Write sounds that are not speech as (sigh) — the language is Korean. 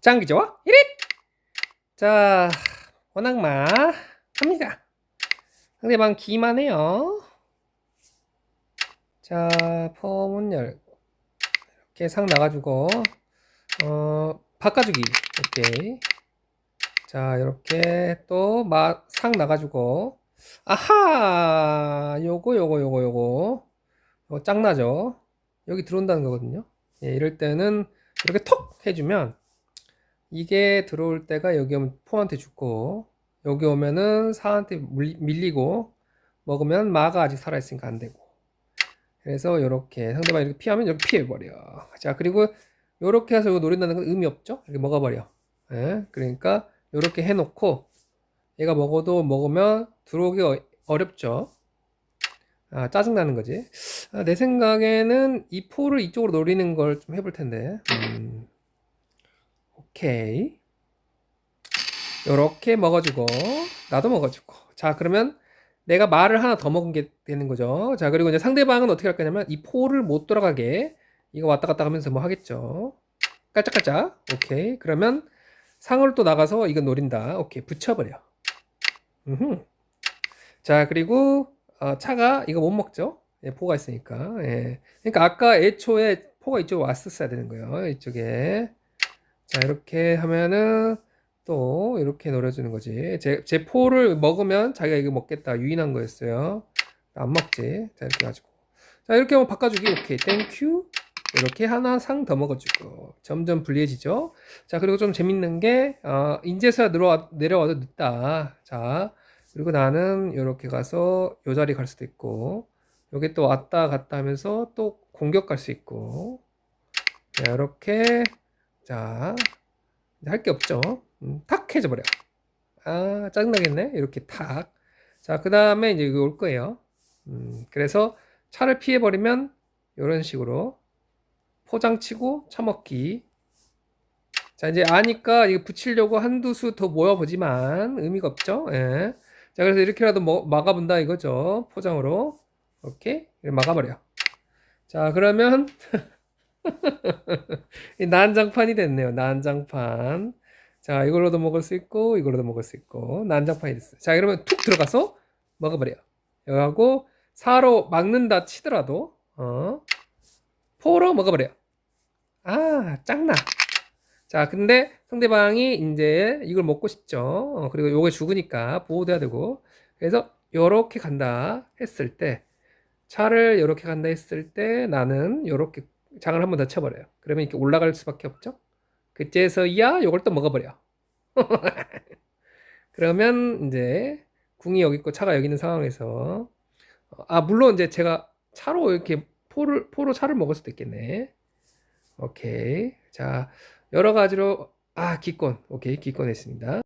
장기 좋아? 1위! 자, 원악마 갑니다. 상대방 기만 해요. 자, 펌은 열고 이렇게 상 나가주고 어, 바꿔주기 오케이. 자, 이렇게 또상 나가주고 아하! 요거 요거 요거 요거 요거 짱나죠? 여기 들어온다는 거거든요. 예, 이럴 때는 이렇게 톡 해주면 이게 들어올 때가 여기 오면 포한테 죽고 여기 오면은 사한테 밀리고 먹으면 마가 아직 살아있으니까 안 되고. 그래서 이렇게 상대방 이렇게 피하면 이렇게 피해버려. 자 그리고 이렇게 해서 이거 노린다는 건 의미 없죠? 이렇게 먹어버려. 예? 그러니까 이렇게 해놓고 얘가 먹어도 먹으면 들어오기 어, 어렵죠? 아 짜증나는 거지. 아, 내 생각에는 이 포를 이쪽으로 노리는 걸 좀 해볼 텐데. 음. 오케이. 요렇게 먹어주고, 나도 먹어주고. 자, 그러면 내가 말을 하나 더 먹은 게 되는 거죠. 자, 그리고 이제 상대방은 어떻게 할 거냐면, 이 포를 못 돌아가게, 이거 왔다 갔다 하면서 뭐 하겠죠. 깔짝깔짝. 오케이. 그러면 상으로 또 나가서 이거 노린다. 오케이. 붙여버려. 음흠. 자, 그리고 어, 차가 이거 못 먹죠. 예, 포가 있으니까. 예. 그러니까 아까 애초에 포가 이쪽으로 왔었어야 되는 거예요. 이쪽에. 자, 이렇게 하면은 또 이렇게 노려주는 거지. 제, 제 포를 먹으면 자기가 이거 먹겠다. 유인한 거였어요. 안 먹지. 자, 이렇게 가지고. 자, 이렇게 하면 바꿔주기. 오케이. 땡큐. 이렇게 하나 상 더 먹어주고. 점점 불리해지죠. 자, 그리고 좀 재밌는 게, 어, 인제서야 내려와, 내려와도 늦다. 자, 그리고 나는 이렇게 가서 요 자리 갈 수도 있고, 여기 또 왔다 갔다 하면서 또 공격 갈 수 있고, 자, 이렇게 자, 할 게 없죠. 음, 탁 해줘 버려. 아, 짜증나겠네. 이렇게 탁. 자, 그 다음에 이제 이거 올 거예요. 음, 그래서 차를 피해버리면 이런 식으로 포장치고 차먹기. 자, 이제 아니까 이거 붙이려고 한두 수 더 모여보지만 의미가 없죠. 예. 자, 그래서 이렇게라도 뭐, 막아본다 이거죠. 포장으로. 이렇게 막아버려. 자, 그러면 이 (laughs) 난장판이 됐네요. 난장판. 자, 이걸로도 먹을 수 있고, 이걸로도 먹을 수 있고, 난장판이 됐어요. 자, 그러면 툭 들어가서 먹어버려요. 여기하고, 사로 막는다 치더라도, 어, 포로 먹어버려요. 아, 짱나. 자, 근데 상대방이 이제 이걸 먹고 싶죠. 어, 그리고 요게 죽으니까 보호돼야 되고. 그래서 요렇게 간다 했을 때, 차를 요렇게 간다 했을 때 나는 요렇게 장을 한 번 더 쳐버려요. 그러면 이렇게 올라갈 수밖에 없죠. 그때서야 요걸 또 먹어버려. (laughs) 그러면 이제 궁이 여기 있고 차가 여기 있는 상황에서 아 물론 이제 제가 차로 이렇게 포를 포로 차를 먹을 수도 있겠네. 오케이. 자 여러 가지로 아 기권 오케이 기권 했습니다.